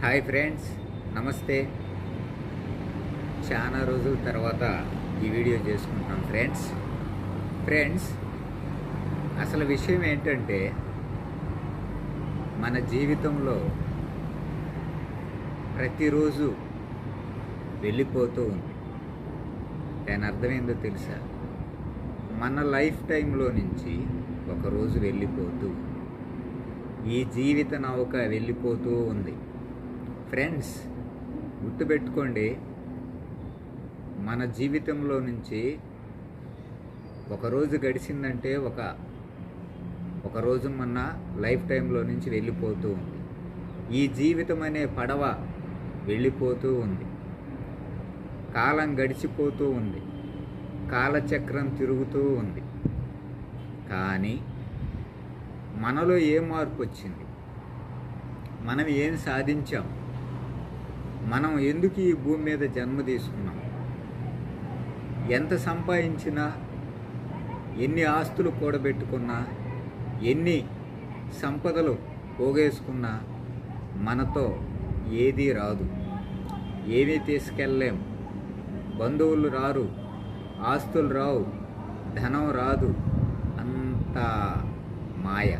Hi friends నమస్తే. చాలా రోజుల తర్వాత ఈ వీడియో చేసుకుంటున్నాం ఫ్రెండ్స్. ఫ్రెండ్స్ అసలు విషయం ఏంటంటే మన జీవితంలో ప్రతిరోజు వెళ్ళిపోతూ ఉంది. దాని అర్థమైందో తెలుసా? మన లైఫ్ టైంలో నుంచి ఒకరోజు వెళ్ళిపోతూ ఈ జీవిత నౌక వెళ్ళిపోతూ ఉంది. ఫ్రెండ్స్ గుర్తుపెట్టుకోండి మన జీవితంలో నుంచి ఒకరోజు గడిచిందంటే ఒక ఒక రోజు మన లైఫ్ టైంలో నుంచి వెళ్ళిపోతూ ఉంది. ఈ జీవితం అనే పడవ వెళ్ళిపోతూ ఉంది. కాలం గడిచిపోతూ ఉంది. కాలచక్రం తిరుగుతూ ఉంది. కానీ మనలో ఏ మార్పు వచ్చింది? మనం ఏం సాధించాం? మనం ఎందుకు ఈ భూమి మీద జన్మ తీసుకున్నాం? ఎంత సంపాదించినా ఎన్ని ఆస్తులు కూడబెట్టుకున్నా ఎన్ని సంపదలు పోగేసుకున్నా మనతో ఏదీ రాదు. ఏమీ తీసుకెళ్ళలేం. బంధువులు రారు ఆస్తులు రావు ధనం రాదు. అంత మాయ.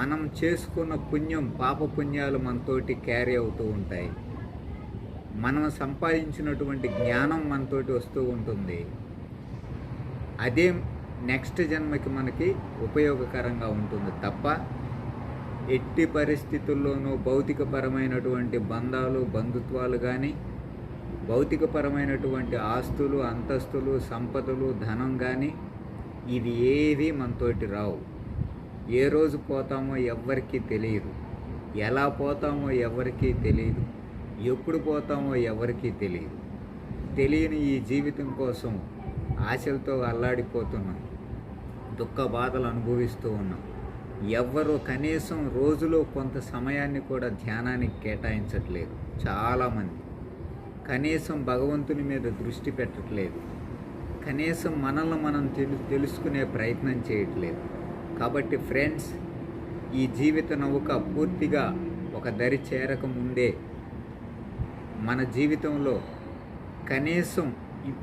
మనం చేసుకున్న పుణ్యం పాప పుణ్యాలు మనతోటి క్యారీ అవుతూ ఉంటాయి. మనం సంపాదించినటువంటి జ్ఞానం మనతోటి వస్తూ ఉంటుంది. అదే నెక్స్ట్ జన్మకి మనకి ఉపయోగకరంగా ఉంటుంది తప్ప ఎట్టి పరిస్థితుల్లోనూ భౌతికపరమైనటువంటి బంధాలు బంధుత్వాలు కానీ భౌతికపరమైనటువంటి ఆస్తులు అంతస్తులు సంపదలు ధనం కానీ ఇది ఏవి మనతోటి రావు. ఏ రోజు పోతామో ఎవ్వరికీ తెలియదు. ఎలా పోతామో ఎవరికీ తెలియదు. ఎప్పుడు పోతామో ఎవరికీ తెలియదు. తెలియని ఈ జీవితం కోసం ఆశలతో అల్లాడిపోతున్నాం. దుఃఖ బాధలు అనుభవిస్తూ ఉన్నాం. ఎవ్వరు కనీసం రోజులో కొంత సమయాన్ని కూడా ధ్యానానికి కేటాయించట్లేదు. చాలామంది. కనీసం భగవంతుని మీద దృష్టి పెట్టట్లేదు. కనీసం మనల్ని మనం తెలు తెలుసుకునే ప్రయత్నం చేయట్లేదు. కాబట్టి ఫ్రెండ్స్ ఈ జీవిత నౌక పూర్తిగా ఒక దరి చేరక ముందే మన జీవితంలో కనీసం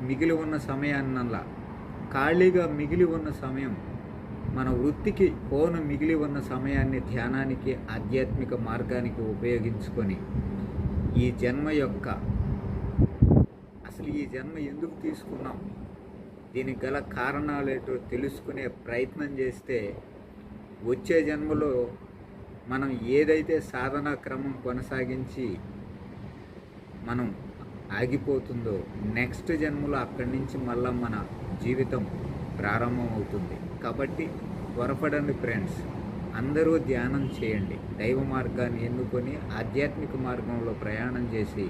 మిగిలి ఉన్న సమయాన్నలా ఖాళీగా మిగిలి ఉన్న సమయం మన వృత్తికి పోను మిగిలి ఉన్న సమయాన్ని ధ్యానానికి ఆధ్యాత్మిక మార్గానికి ఉపయోగించుకొని ఈ జన్మ యొక్క అసలు ఈ జన్మ ఎందుకు తీసుకున్నాం? దీనికి గల కారణాలేటో తెలుసుకునే ప్రయత్నం చేస్తే వచ్చే జన్మలో మనం ఏదైతే సాధనా క్రమం కొనసాగించి మనం ఆగిపోతుందో నెక్స్ట్ జన్మలో అక్కడి నుంచి మళ్ళా మన జీవితం ప్రారంభం అవుతుంది కాబట్టి త్వరపడండి ఫ్రెండ్స్ అందరూ ధ్యానం చేయండి. దైవ మార్గాన్ని ఎన్నుకొని ఆధ్యాత్మిక మార్గంలో ప్రయాణం చేసి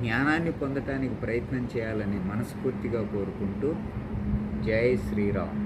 జ్ఞానాన్ని పొందటానికి ప్రయత్నం చేయాలని మనస్ఫూర్తిగా కోరుకుంటూ జై శ్రీరామ్.